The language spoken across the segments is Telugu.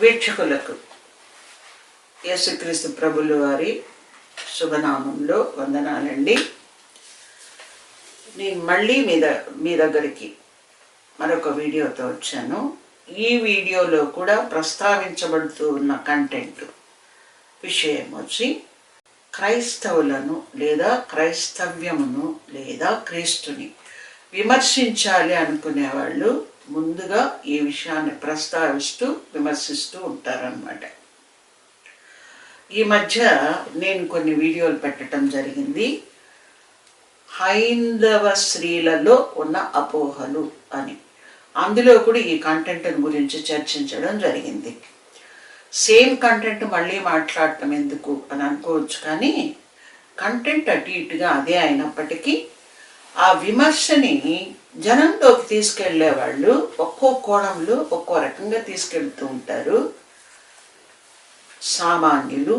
వీక్షకులకు యేసుక్రీస్తు ప్రభులు వారి శుభనామంలో వందనాలండి. నేను మళ్ళీ మీ ద మీ దగ్గరికి మరొక వీడియోతో వచ్చాను. ఈ వీడియోలో కూడా ప్రస్తావించబడుతూ ఉన్న కంటెంట్ విషయం వచ్చి క్రైస్తవులను లేదా క్రైస్తవ్యమును లేదా క్రీస్తుని విమర్శించాలి అనుకునే వాళ్ళు ముందుగా ఈ విషయాన్ని ప్రస్తావిస్తూ విమర్శిస్తూ ఉంటారన్నమాట. ఈ మధ్య నేను కొన్ని వీడియోలు పెట్టడం జరిగింది. హైందవ స్త్రీలలో ఉన్న అపోహలు అని. అందులో కూడా ఈ కంటెంట్ గురించి చర్చించడం జరిగింది. సేమ్ కంటెంట్ మళ్ళీ మాట్లాడటం ఎందుకు అని అనుకోవచ్చు కానీ కంటెంట్ అటు ఇటుగా అదే అయినప్పటికీ ఆ విమర్శని జనంలోకి తీసుకెళ్ళే వాళ్ళు ఒక్కో కోణంలో ఒక్కో రకంగా తీసుకెళ్తూ ఉంటారు. సామాన్యులు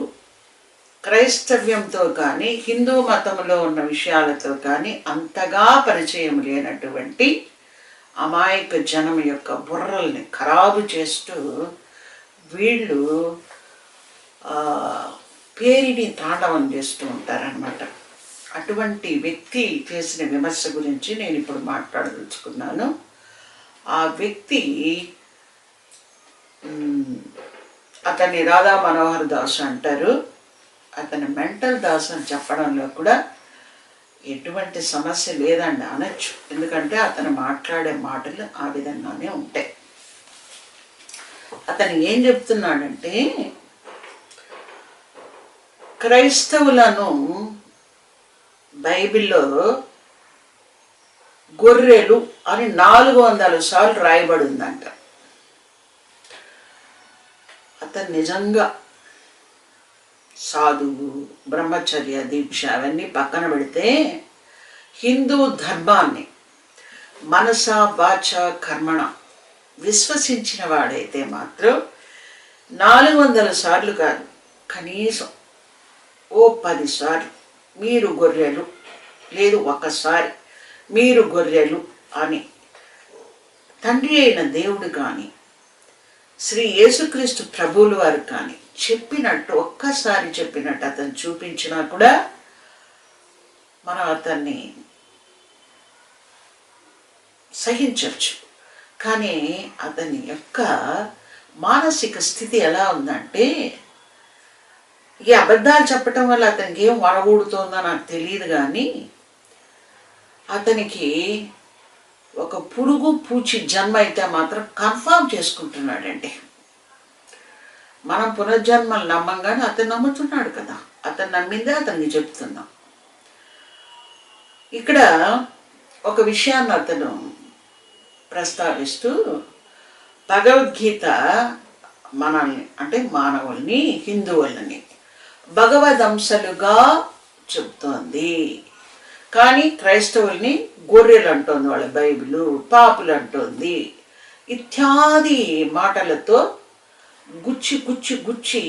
క్రైస్తవ్యంతో కానీ హిందూ మతంలో ఉన్న విషయాలతో కానీ అంతగా పరిచయం లేనటువంటి అమాయక జనం యొక్క బుర్రల్ని ఖరాబు చేస్తూ వీళ్ళు పేరిని తాండవం చేస్తూ ఉంటారనమాట అటువంటి వ్యక్తి చేసిన విమర్శ గురించి నేను ఇప్పుడు మాట్లాడదలుచుకున్నాను. ఆ వ్యక్తి అతన్ని రాధా మనోహర్ దాస్ అంటారు. అతని మెంటల్ దాస్ అని చెప్పడంలో కూడా ఎటువంటి సమస్య లేదండి అనొచ్చు. ఎందుకంటే అతను మాట్లాడే మాటలు ఆ విధంగానే ఉంటాయి. అతను ఏం చెప్తున్నాడంటే క్రైస్తవులను బైబిల్లో గొర్రెలు అని నాలుగు వందల సార్లు రాయబడి ఉందంట అతను నిజంగా సాధువు బ్రహ్మచర్య దీక్ష అవన్నీ పక్కన పెడితే హిందూ ధర్మాన్ని మనస వాచ కర్మణ విశ్వసించిన వాడైతే మాత్రం నాలుగు వందల సార్లు కాదు కనీసం ఓ పది సార్లు మీరు గొర్రెలు లేదు ఒకసారి. మీరు గొర్రెలు అని. తండ్రి అయిన దేవుడు కానీ శ్రీ యేసుక్రీస్తు ప్రభువుల వారు కానీ చెప్పినట్టు ఒక్కసారి చెప్పినట్టు అతను చూపించినా కూడా మనం అతన్ని సహించవచ్చు. కానీ అతని యొక్క మానసిక స్థితి ఎలా ఉందంటే ఈ అబద్ధాలు చెప్పటం వల్ల అతనికి ఏం వడగూడుతోందో నాకు తెలియదు కానీ అతనికి ఒక పురుగు పూచి జన్మ అయితే మాత్రం కన్ఫామ్ చేసుకుంటున్నాడండి. మనం పునర్జన్మలు నమ్మంగానే అతను నమ్ముతున్నాడు కదా. అతను నమ్మిందే అతనికి చెప్తున్నాం. ఇక్కడ ఒక విషయాన్ని అతను ప్రస్తావిస్తూ భగవద్గీత మనల్ని అంటే మానవుల్ని హిందువులని భగవదంశలుగా చెబుతోంది. కానీ క్రైస్తవుల్ని గొర్రెలు అంటోంది వాళ్ళ బైబిల్ పాపులు అంటోంది ఇత్యాది మాటలతో గుచ్చి గుచ్చి గుచ్చి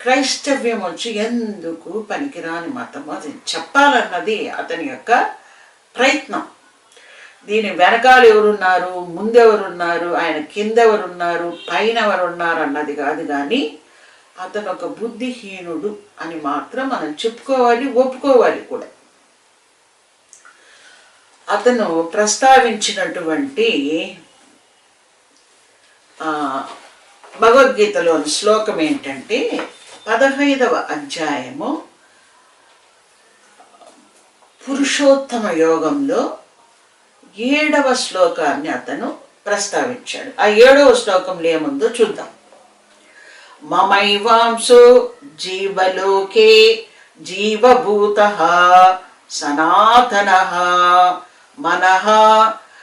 క్రైస్తవ్యం వచ్చి ఎందుకు పనికిరాని మతం? అది చెప్పాలన్నది అతని యొక్క ప్రయత్నం. దీని వెనకాల ఎవరున్నారు? ముందెవరున్నారు? ఆయన కింద ఎవరున్నారు పైన ఎవరున్నారు? అన్నది కాదు కానీ అతను ఒక బుద్ధిహీనుడు అని మాత్రం మనం చెప్పుకోవాలి ఒప్పుకోవాలి కూడా. అతను ప్రస్తావించినటువంటి భగవద్గీతలోని శ్లోకం ఏంటంటే పదహైదవ అధ్యాయము పురుషోత్తమ యోగంలో ఏడవ శ్లోకాన్ని అతను ప్రస్తావించాడు. ఆ ఏడవ శ్లోకంలో ఏముందో చూద్దాం. మమైవాంసో జీవలోకే జీవభూత సనాతన మన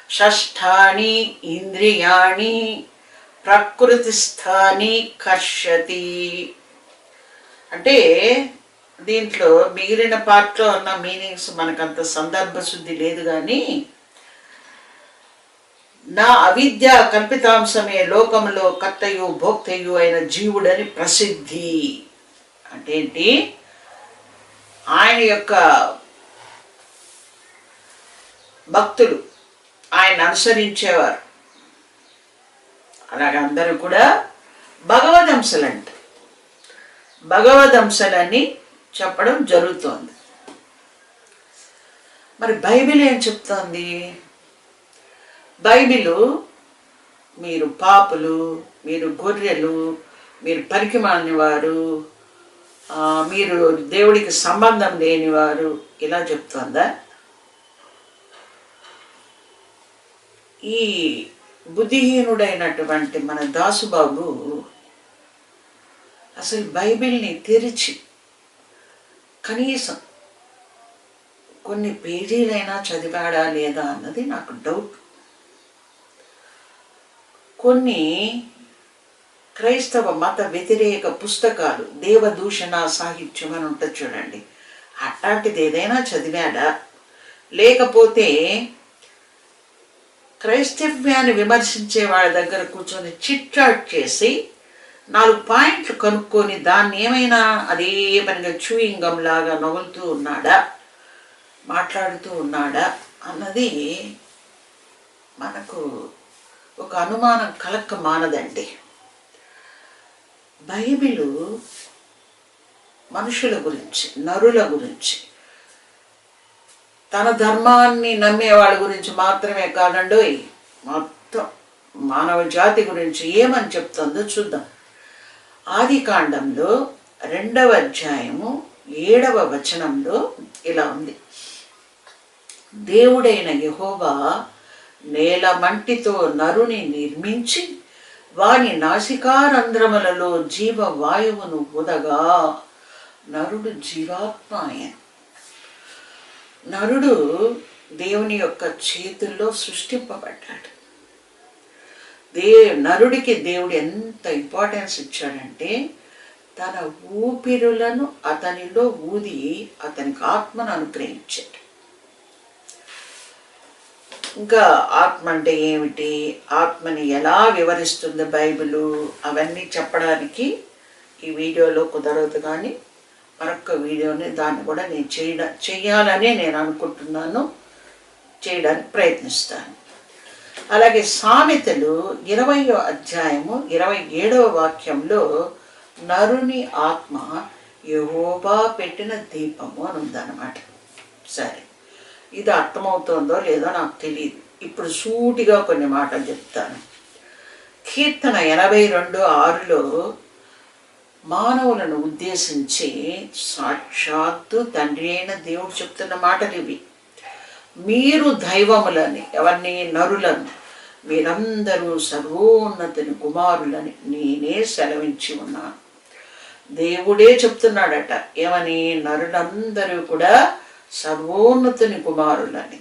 షష్ఠాని ఇంద్రియాణి ప్రకృతిస్థాని కర్షతి. అంటే దీంట్లో మిగిలిన పార్ట్లో ఉన్న మీనింగ్స్ మనకంత సందర్భ శుద్ధి లేదు కానీ నా అవిద్య కల్పితాంశమే లోకంలో కర్తయు భోక్తయు అయిన జీవుడని ప్రసిద్ధి. అంటే ఏంటి? ఆయన యొక్క భక్తులు ఆయన అనుసరించేవారు. అలాగే అందరూ కూడా భగవదంశలంట. భగవదంశలని చెప్పడం జరుగుతోంది. మరి బైబిల్ ఏం చెప్తోంది? బైబిలు మీరు పాపులు మీరు గొర్రెలు మీరు పరికి వారు మీరు దేవుడికి సంబంధం లేనివారు ఇలా చెప్తుందా? ఈ బుద్ధిహీనుడైనటువంటి మన దాసుబాబు అసలు బైబిల్ని తెరిచి కనీసం కొన్ని పేజీలైనా చదివాడా లేదా అన్నది నాకు డౌట్. కొన్ని క్రైస్తవ మత వ్యతిరేక పుస్తకాలు దేవదూషణ సాహిత్యం అని ఉంటుంది చూడండి. అట్లాంటిది ఏదైనా చదివాడా? లేకపోతే క్రైస్తవ్యాన్ని విమర్శించే వాళ్ళ దగ్గర కూర్చొని చిట్ చాట్ చేసి నాలుగు పాయింట్లు కనుక్కొని దాన్ని ఏమైనా అదే పనిగా చూయింగ్ గమ్ లాగా నవ్వులుతూ ఉన్నాడా? మాట్లాడుతూ ఉన్నాడా? అన్నది మనకు ఒక అనుమానం కలక్క మానదండి బైబిలు మనుషుల గురించి నరుల గురించి తన ధర్మాన్ని నమ్మే వాళ్ళ గురించి మాత్రమే కాదండోయ్. మొత్తం మానవ జాతి గురించి ఏమని చెప్తుందో చూద్దాం. ఆది కాండంలో రెండవ అధ్యాయము ఏడవ వచనంలో ఇలా ఉంది. దేవుడైన యెహోవా నేల మంటితో నరుని నిర్మించి వాని నాసికారంధ్రములలో జీవవాయువును ఉదగా నరుడు జీవాత్మ ఆయన. నరుడు దేవుని యొక్క చేతుల్లో సృష్టింపబడ్డాడు. దే నరుడికి దేవుడు ఎంత ఇంపార్టెన్స్ ఇచ్చాడంటే తన ఊపిరులను అతనిలో ఊది అతనికి ఆత్మను అనుగ్రహించాడు. ఇంకా ఆత్మ అంటే ఏమిటి? ఆత్మని ఎలా వివరిస్తుంది బైబిలు? అవన్నీ చెప్పడానికి ఈ వీడియోలో కుదరదు కానీ మరొక వీడియోని దాన్ని కూడా నేను చేయడ చేయాలని నేను అనుకుంటున్నాను. చేయడానికి ప్రయత్నిస్తాను. అలాగే సామెతలు ఇరవయో అధ్యాయము ఇరవై ఏడవ వాక్యంలో నరుని ఆత్మ యహోబా పెట్టిన దీపము అని ఉందన్నమాట. సరే. ఇది అర్థమవుతుందో లేదో నాకు తెలియదు ఇప్పుడు సూటిగా కొన్ని మాటలు చెప్తాను. కీర్తన ఎనభై రెండు ఆరులో మానవులను ఉద్దేశించి సాక్షాత్తు తండ్రి అయిన దేవుడు చెప్తున్న మాటలు ఇవి. మీరు దైవములని ఎవరిని? నరులను. మీరందరూ సర్వోన్నతిని కుమారులని నేనే సెలవించి ఉన్నాను. దేవుడే చెప్తున్నాడట ఏమని? నరులందరూ కూడా సర్వోన్నతుని కుమారులని.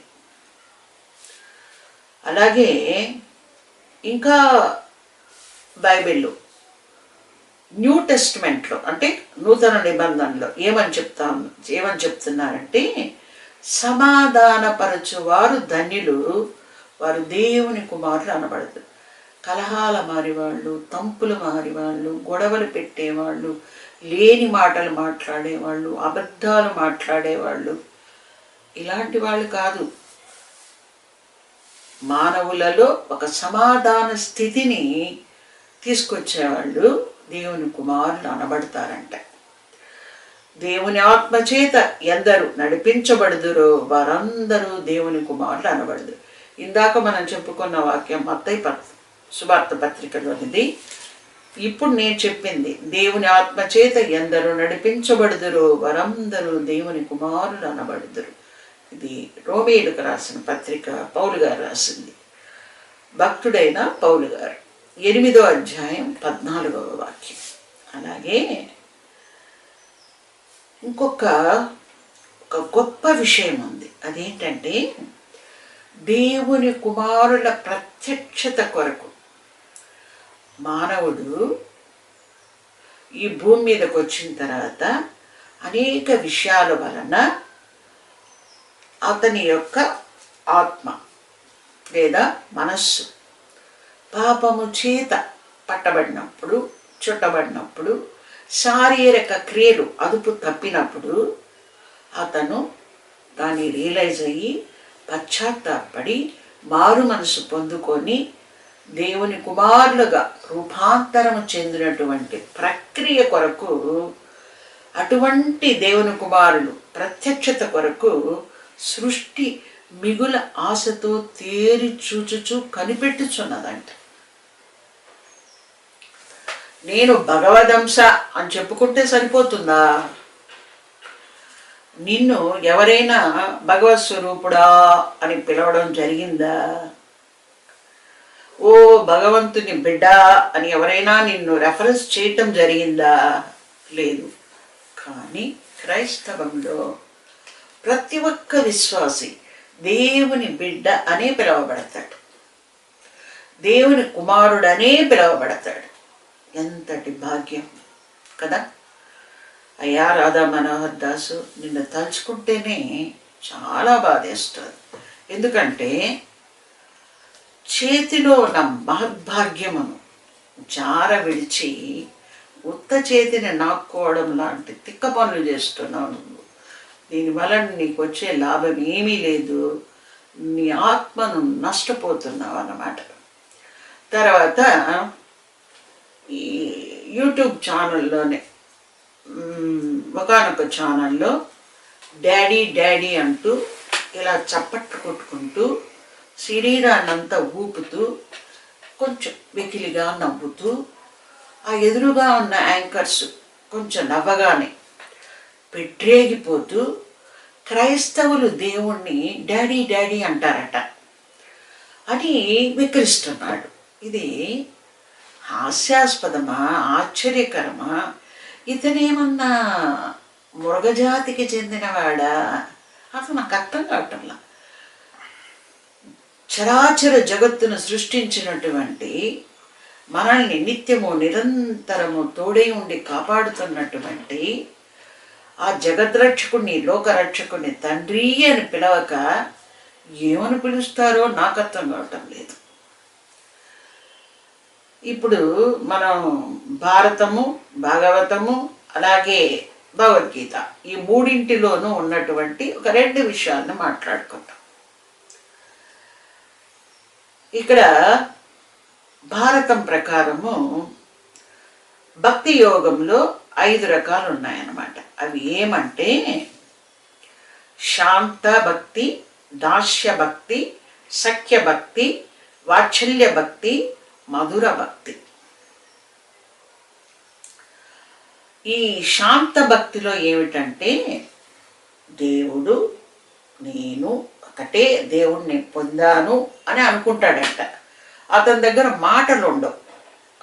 అలాగే ఇంకా బైబిల్లో న్యూ టెస్ట్మెంట్లో అంటే నూతన నిబంధనలో ఏమని చెప్తా ఏమని చెప్తున్నారంటే సమాధానపరచువారు ధన్యులు వారు దేవుని కుమారులు అనబడదు. కలహాల మారివాళ్ళు తంపులు మారివాళ్ళు గొడవలు పెట్టేవాళ్ళు లేని మాటలు మాట్లాడేవాళ్ళు అబద్ధాలు మాట్లాడేవాళ్ళు ఇలాంటి వాళ్ళు కాదు. మానవులలో ఒక సమాధాన స్థితిని తీసుకొచ్చేవాళ్ళు దేవుని కుమారులు అనబడతారంట. దేవుని ఆత్మచేత ఎందరు నడిపించబడుదురో వారందరూ దేవుని కుమారులు అనబడదు. ఇందాక మనం చెప్పుకున్న వాక్యం మత్తయి పత్ సువార్త పత్రికలోనిది ఇప్పుడు నేను చెప్పింది దేవుని ఆత్మచేత ఎందరు నడిపించబడుదురో వారందరూ దేవుని కుమారులు అనబడుదురు. ఇది రోమేయులకు రాసిన పత్రిక పౌలు గారు రాసింది. భక్తుడైన పౌలు గారు. ఎనిమిదో అధ్యాయం పద్నాలుగవ వాక్యం. అలాగే ఇంకొక ఒక గొప్ప విషయం ఉంది. అదేంటంటే దేవుని కుమారుల ప్రత్యక్షత కొరకు మానవుడు ఈ భూమి మీదకి వచ్చిన తర్వాత అనేక విషయాల వలన అతని యొక్క ఆత్మ లేదా మనస్సు. పాపము చేత పట్టబడినప్పుడు చుట్టబడినప్పుడు శారీరక క్రియలు అదుపు తప్పినప్పుడు అతను దాన్ని రియలైజ్ అయ్యి పశ్చాత్తాపడి మారు మనసు పొందుకొని దేవుని కుమారులుగా రూపాంతరం చెందినటువంటి ప్రక్రియ కొరకు అటువంటి దేవుని కుమారులు ప్రత్యక్షత కొరకు సృష్టి మిగుల ఆశతో తేరి చూచుచు కనిపెట్టుచున్నదంట. నేను భగవదంశ అని చెప్పుకుంటే సరిపోతుందా? నిన్ను ఎవరైనా భగవత్ స్వరూపుడా అని పిలవడం జరిగిందా? ఓ భగవంతుని బిడ్డ అని ఎవరైనా నిన్ను రెఫరెన్స్ చేయటం జరిగిందా? లేదు. కానీ క్రైస్తవంలో ప్రతి ఒక్క విశ్వాసి దేవుని బిడ్డ అనే పిలువబడతాడు. దేవుని కుమారుడనే పిలువబడతాడు. ఎంతటి భాగ్యం. కదా? అయ్యా రాధా మనోహర్ దాసు నిన్ను తలుచుకుంటేనే చాలా బాధేస్తుంది. ఎందుకంటే చేతిలో ఉన్న మహద్భాగ్యమును జార విడిచి ఉత్త చేతిని నాక్కోవడం లాంటి తిక్క పనులు చేస్తున్నావు నువ్వు. దీనివల్ల నీకు వచ్చే లాభం ఏమీ లేదు. నీ ఆత్మను నష్టపోతున్నావు అన్నమాట. తర్వాత ఈ యూట్యూబ్ ఛానల్లోనే ఒకనొక ఛానల్లో డాడీ డాడీ అంటూ ఇలా చప్పట్లు కొట్టుకుంటూ శరీరాన్నంతా ఊపుతూ కొంచెం వెకిలిగా నవ్వుతూ ఆ ఎదురుగా ఉన్న యాంకర్స్ కొంచెం నవ్వగానే పెట్టేగిపోతూ క్రైస్తవులు దేవుణ్ణి డాడీ డాడీ అంటారట. అని వికరిస్తున్నాడు. ఇది హాస్యాస్పదమా? ఆశ్చర్యకరమా? ఇతనేమన్నా మృగజాతికి చెందినవాడా? అసలు నాకు అర్థం కావటంలా. చరాచర జగత్తును సృష్టించినటువంటి మనల్ని నిత్యము నిరంతరము తోడై ఉండి కాపాడుతున్నటువంటి ఆ జగద్రక్షకుని లోకరక్షకుని తండ్రి అని పిలవక ఏమని పిలుస్తారో నాకు అర్థం కావటం లేదు. ఇప్పుడు మనం భారతము భాగవతము అలాగే భగవద్గీత ఈ మూడింటిలోనూ ఉన్నటువంటి ఒక రెండు విషయాలను మాట్లాడుకుంటాం. ఇక్కడ భారతం ప్రకారము భక్తి యోగంలో ఐదు రకాలు ఉన్నాయన్నమాట. అవి ఏమంటే శాంత భక్తి దాస్య భక్తి సఖ్య భక్తి వాత్సల్య భక్తి మధుర భక్తి ఈ శాంత భక్తిలో ఏమిటంటే దేవుడు నేను ఒకటే దేవుణ్ణి పొందాను అని అనుకుంటాడంట. అతని దగ్గర మాటలు ఉండవు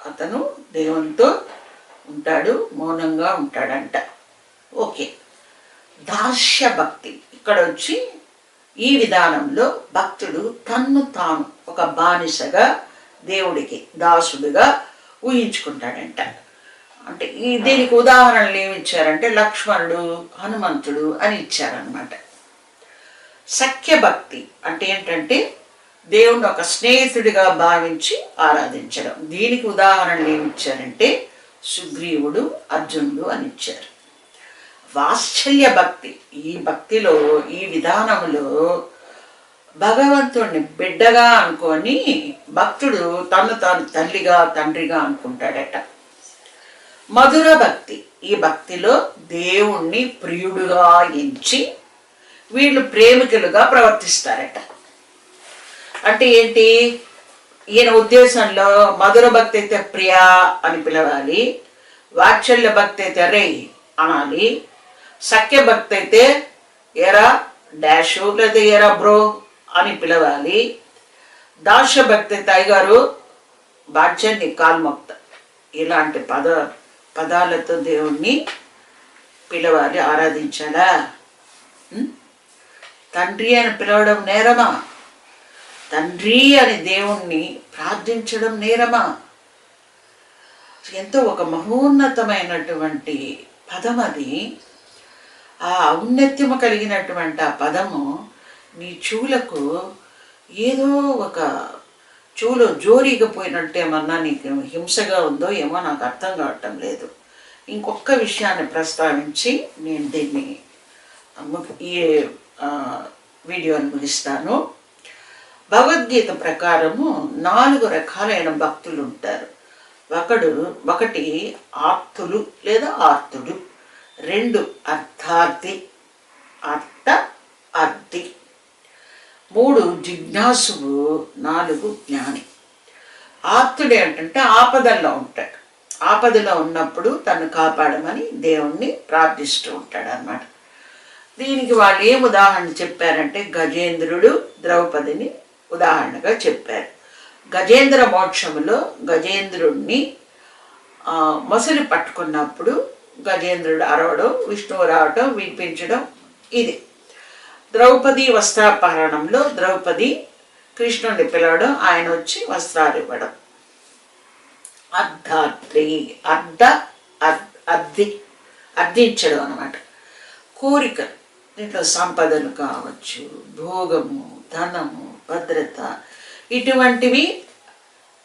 అతను దేవునితో ఉంటాడు మౌనంగా ఉంటాడంట. ఓకే. దాస్య భక్తి ఇక్కడ వచ్చి ఈ విధానంలో భక్తుడు తన్ను తాను ఒక బానిసగా దేవుడికి దాసుడుగా ఊహించుకుంటాడంట. అంటే ఈ దీనికి ఉదాహరణలు ఏమి ఇచ్చారంటే లక్ష్మణుడు హనుమంతుడు అని ఇచ్చారనమాట సఖ్యభక్తి అంటే ఏంటంటే దేవుణ్ణి ఒక స్నేహితుడిగా భావించి ఆరాధించడం. దీనికి ఉదాహరణలు ఏమి ఇచ్చారంటే సుగ్రీవుడు అర్జునుడు అని ఇచ్చారు. వాత్సల్య భక్తి ఈ భక్తిలో ఈ విధానంలో భగవంతుడిని బిడ్డగా అనుకొని భక్తుడు తను తాను తల్లిగా తండ్రిగా అనుకుంటాడట. మధుర భక్తి. ఈ భక్తిలో దేవుణ్ణి ప్రియుడుగా ఎంచి వీళ్ళు ప్రేమికులుగా ప్రవర్తిస్తారట. అంటే ఏంటి? ఈయన ఉద్దేశంలో మధుర భక్తి అయితే ప్రియా అని పిలవాలి వాత్సల్య భక్తి అయితే రే అనాలి సఖ్య భక్తి అయితే ఎరా డాష్ లేదా ఎరా బ్రో అని పిలవాలి. దాశ భక్తి తైగారు బాధ్యాన్ని కాల్మొక్త ఇలాంటి పద పదాలతో దేవుణ్ణి పిలవాలి ఆరాధించాలా? తండ్రి అని పిలవడం నేరమా? తండ్రి అని దేవుణ్ణి ప్రార్థించడం నేరమా? ఎంతో ఒక మహోన్నతమైనటువంటి పదం అది. ఆ ఔన్నత్యము కలిగినటువంటి ఆ పదము నీ చూలకు ఏదో ఒక చెవులో జోరీగా పోయినట్టేమన్నా నీకు హింసగా ఉందో ఏమో నాకు అర్థం కావటం లేదు. ఇంకొక విషయాన్ని ప్రస్తావించి నేను దీన్ని ఈ వీడియోని ముగిస్తాను. భగవద్గీత ప్రకారము నాలుగు రకాలైన భక్తులు ఉంటారు. ఒకడు ఒకటి ఆప్తులు లేదా ఆర్తుడు. రెండు అర్థార్థి అర్థ అర్థి. మూడు జిజ్ఞాసువు నాలుగు జ్ఞాని. ఆప్తుడు ఏంటంటే ఆపదల్లో ఉంటాడు. ఆపదలో ఉన్నప్పుడు తను కాపాడమని దేవుణ్ణి ప్రార్థిస్తూ ఉంటాడు అన్నమాట దీనికి వాళ్ళు ఏం ఉదాహరణ చెప్పారంటే గజేంద్రుడు ద్రౌపదిని ఉదాహరణగా చెప్పారు. గజేంద్ర మోక్షములో గజేంద్రుణ్ణి మొసలి పట్టుకున్నప్పుడు గజేంద్రుడు అరవడం విష్ణువు రావటం వినిపించడం ఇది. ద్రౌపది వస్త్రాపహరణంలో ద్రౌపది కృష్ణుడిని పిలవడం ఆయన వచ్చి వస్త్రాలు ఇవ్వడం. అర్ధాద్రి అర్ధ అద్ది అర్ధి అర్థించడం అనమాట కోరికలు దీంట్లో సంపదలు కావచ్చు భోగము ధనము భద్రత ఇటువంటివి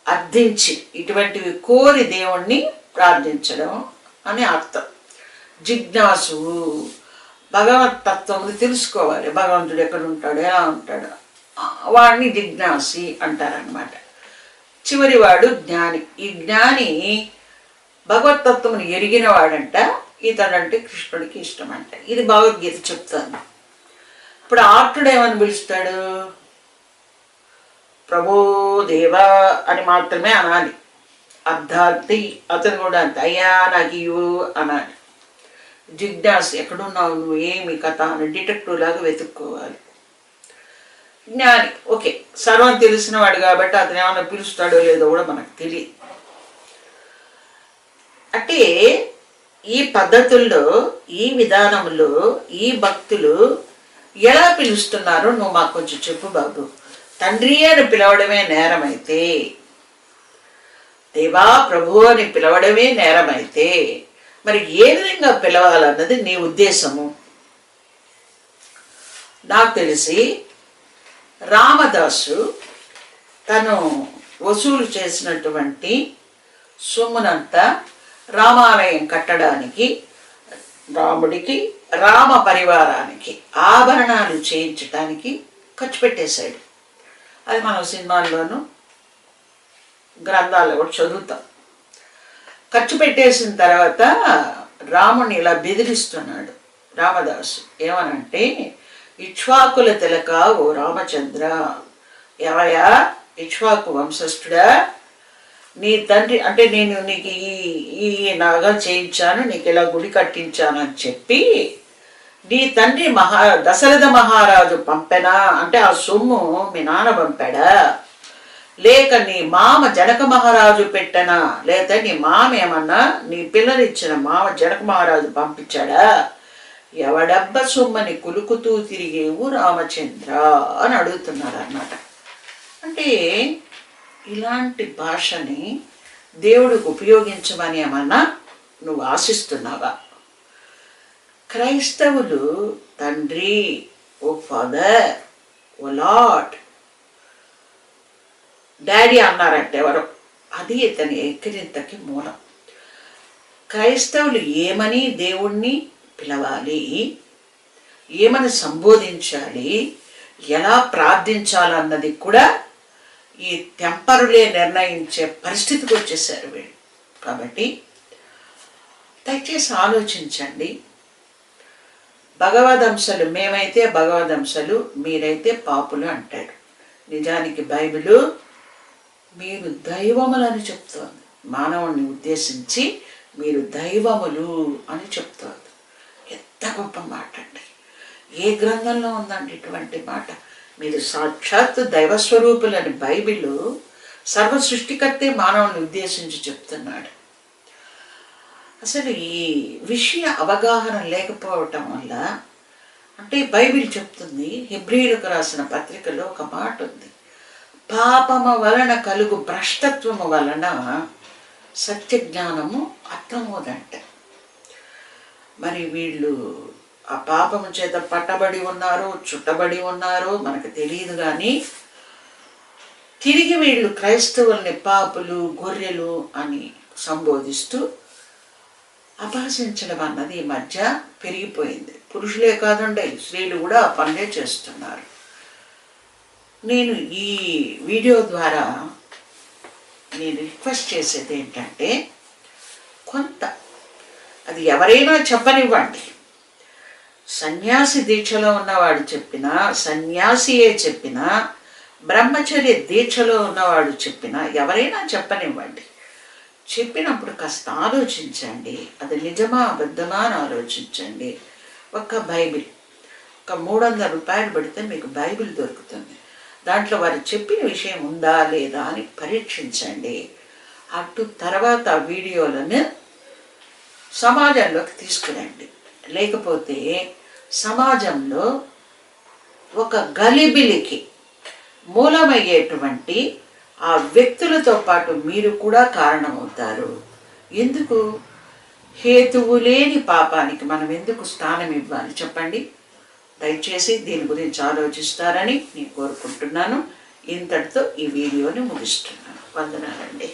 అర్థించి ఇటువంటివి కోరి దేవుణ్ణి ప్రార్థించడం అని అర్థం. జిజ్ఞాసు భగవత్ తత్వం తెలుసుకోవాలి. భగవంతుడు ఎక్కడ ఉంటాడు? ఎలా ఉంటాడు? వాడిని జిజ్ఞాసి అంటారనమాట చివరివాడు జ్ఞాని. ఈ జ్ఞాని భగవతత్వమును ఎరిగిన వాడంట. ఇతడంటే కృష్ణుడికి ఇష్టమంట. ఇది భగవద్గీత చెప్తాను. ఇప్పుడు ఆర్టుడు ఏమని పిలుస్తాడు? ప్రభో దేవా అని మాత్రమే అనాలి. అర్ధార్థి అతను కూడా అంతే అయ్యా నాకు జిజ్ఞాస్ ఎక్కడున్నావు నువ్వు ఏమి కథ అని డిటెక్టివ్ లాగా వెతుక్కోవాలి. జ్ఞాని ఓకే సర్వం తెలిసినవాడు కాబట్టి అతను ఏమైనా పిలుస్తాడో లేదో కూడా మనకు తెలియదు. అంటే ఈ పద్ధతుల్లో ఈ విధానంలో ఈ భక్తులు ఎలా పిలుస్తున్నారో నువ్వు మాకు కొంచెం చెప్పు బాబు. తండ్రి అని పిలవడమే నేరమైతే దేవా ప్రభు అని పిలవడమే నేరమైతే. మరి ఏ విధంగా పిలవాలన్నది నీ ఉద్దేశము? నాకు తెలిసి రామదాసు తను వసూలు చేసినటువంటి సొమ్మునంతా రామాలయం కట్టడానికి రాముడికి రామ పరివారానికి ఆభరణాలు చేయించటానికి ఖర్చు పెట్టేశాడు. అది మనం సినిమాల్లోనూ గ్రంథాలు కూడా చదువుతాం. ఖర్చు పెట్టేసిన తర్వాత రాముని ఇలా బెదిరిస్తున్నాడు. రామదాసు ఏమనంటే ఇక్ష్వాకుల తిలక ఓ రామచంద్ర. ఎవయా ఇక్ష్వాకు వంశస్థుడా? నీ తండ్రి అంటే నేను నీకు ఈ ఈ నాగా చేయించాను నీకు ఇలా గుడి కట్టించాను అని చెప్పి నీ తండ్రి మహా దశరథ మహారాజు పంపెనా? అంటే ఆ సొమ్ము మీ నాన్న పంపాడా? లేక నీ మామ జనక మహారాజు పెట్టనా? లేక నీ మామ ఏమన్నా నీ పిల్లనిచ్చిన మామ జనక మహారాజు పంపించాడా? ఎవడబ్బ సొమ్మని కులుకుతూ తిరిగేవు రామచంద్ర అని అడుగుతున్నాడు అన్నమాట అంటే ఇలాంటి భాషని దేవుడికి ఉపయోగించమని ఏమన్నా నువ్వు ఆశిస్తున్నావా? క్రైస్తవులు తండ్రి ఓ ఫాదర్ ఓ లాట్ డాడీ అన్నారంటే ఎవరు. అది ఇతని ఎక్కిరింతకి మూలం. క్రైస్తవులు ఏమని దేవుణ్ణి పిలవాలి? ఏమని సంబోధించాలి? ఎలా ప్రార్థించాలన్నది కూడా ఈ టెంపరులే నిర్ణయించే పరిస్థితికి వచ్చేసారు వీళ్ళు. కాబట్టి దయచేసి ఆలోచించండి. భగవదంశలు మేమైతే భగవదంశలు మీరైతే పాపులు అంటాడు నిజానికి బైబిలు మీరు దైవములని చెప్తోంది. మానవుణ్ణి ఉద్దేశించి మీరు దైవములు అని చెప్తోంది. ఎంత గొప్ప మాట అండి. ఏ గ్రంథంలో ఉందండి ఇటువంటి మాట? మీరు సాక్షాత్ దైవస్వరూపులని బైబిల్ సర్వ సృష్టికర్తే మానవుని ఉద్దేశించి చెప్తున్నాడు. అసలు ఈ విషయ అవగాహన లేకపోవటం వల్ల అంటే బైబిల్ చెప్తుంది హెబ్రిలకు రాసిన పత్రికలో ఒక మాట ఉంది. పాపము వలన కలుగు భ్రష్టత్వము వలన సత్య జ్ఞానము అర్థమవుదంట. మరి వీళ్ళు ఆ పాపము చేత పట్టబడి ఉన్నారో చుట్టబడి ఉన్నారో మనకు తెలియదు కానీ తిరిగి వీళ్ళు క్రైస్తవుల్ని పాపులు గొర్రెలు అని సంబోధిస్తూ అపహసించడం అన్నది ఈ మధ్య పెరిగిపోయింది. పురుషులే కాదండి స్త్రీలు కూడా ఆ పనులే చేస్తున్నారు. నేను ఈ వీడియో ద్వారా నేను రిక్వెస్ట్ చేసేది ఏంటంటే కొంత అది ఎవరైనా చెప్పనివ్వండి. సన్యాసి దీక్షలో ఉన్నవాడు చెప్పినా సన్యాసియే చెప్పినా బ్రహ్మచర్య దీక్షలో ఉన్నవాడు చెప్పినా ఎవరైనా చెప్పనివ్వండి. చెప్పినప్పుడు కాస్త ఆలోచించండి. అది నిజమా అబద్ధమా అని ఆలోచించండి. ఒక్క బైబిల్ ఒక మూడు వందల రూపాయలు పెడితే మీకు బైబిల్ దొరుకుతుంది. దాంట్లో వారు చెప్పిన విషయం ఉందా లేదా అని పరీక్షించండి. అటు తర్వాత ఆ వీడియోలను సమాజంలోకి తీసుకురండి. లేకపోతే సమాజంలో ఒక గలిబిలికి మూలమయ్యేటువంటి ఆ వ్యక్తులతో పాటు మీరు కూడా కారణమవుతారు. ఎందుకు? హేతువు లేని పాపానికి మనం ఎందుకు స్థానం ఇవ్వాలి? చెప్పండి. దయచేసి దీని గురించి ఆలోచిస్తారని నేను కోరుకుంటున్నాను. ఇంతటితో ఈ వీడియోని ముగిస్తున్నాను. వందనాలండి.